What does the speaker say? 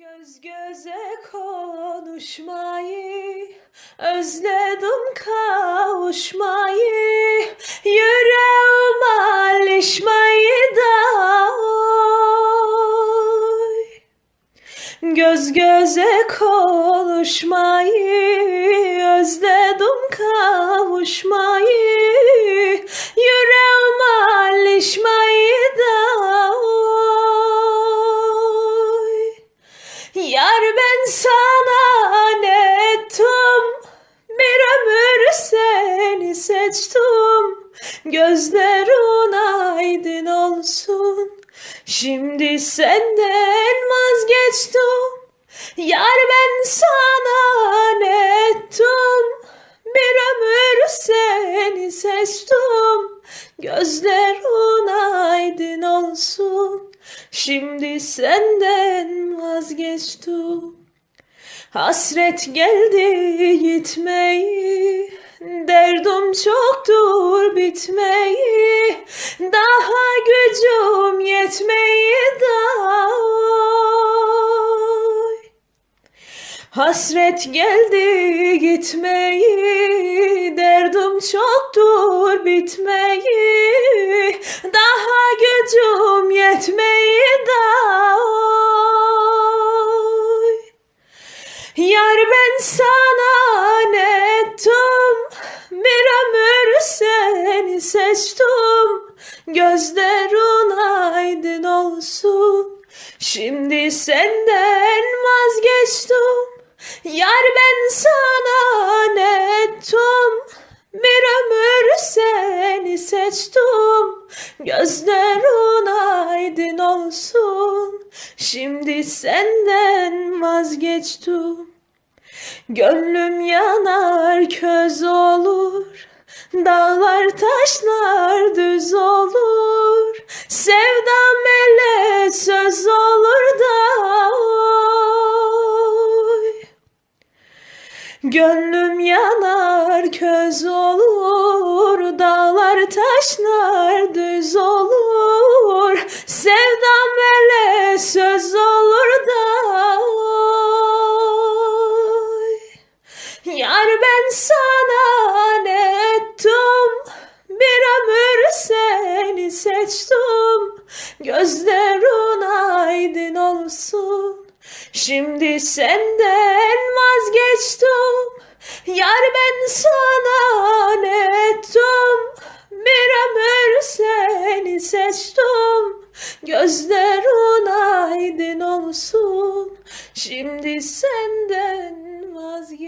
Göz göze konuşmayı Özledim kavuşmayı Yüreğim alışmayı da oy. Göz göze konuşmayı Özledim kavuşmayı Yar ben sana ne ettim? Bir ömür seni seçtim. Gözlerin aydın olsun. Şimdi senden vazgeçtim. Yar ben sana seni seçtim Gözlerin aydın olsun. Şimdi senden vazgeçtim. Hasret geldi gitmeyi Derdim çoktur bitmeyi. Daha gücüm yetmeyi Hasret geldi gitmeyi Derdim çoktur bitmeyi. Daha gücüm yetmeyi da oy. Yar ben sana ne ettim? Bir ömür seni seçtim. Gözlerin aydın olsun. Şimdi senden vazgeçtim Yar ben sana ne ettim? Bir ömür seni seçtim. Gözlerin aydın olsun. Şimdi senden vazgeçtim. Gönlüm yanar köz olur. Dağlar taşlar düz olur Gönlüm yanar köz olur Dağlar taşlar düz olur. Sevdam ele söz olur da oy. Yar ben sana ne ettim? Bir ömür seni seçtim. Gözlerin aydın olsun Şimdi senden vazgeçtim. Yar ben sana ne ettim Bir ömür seni seçtim. Gözlerin aydın olsun. Şimdi senden vazgeçtim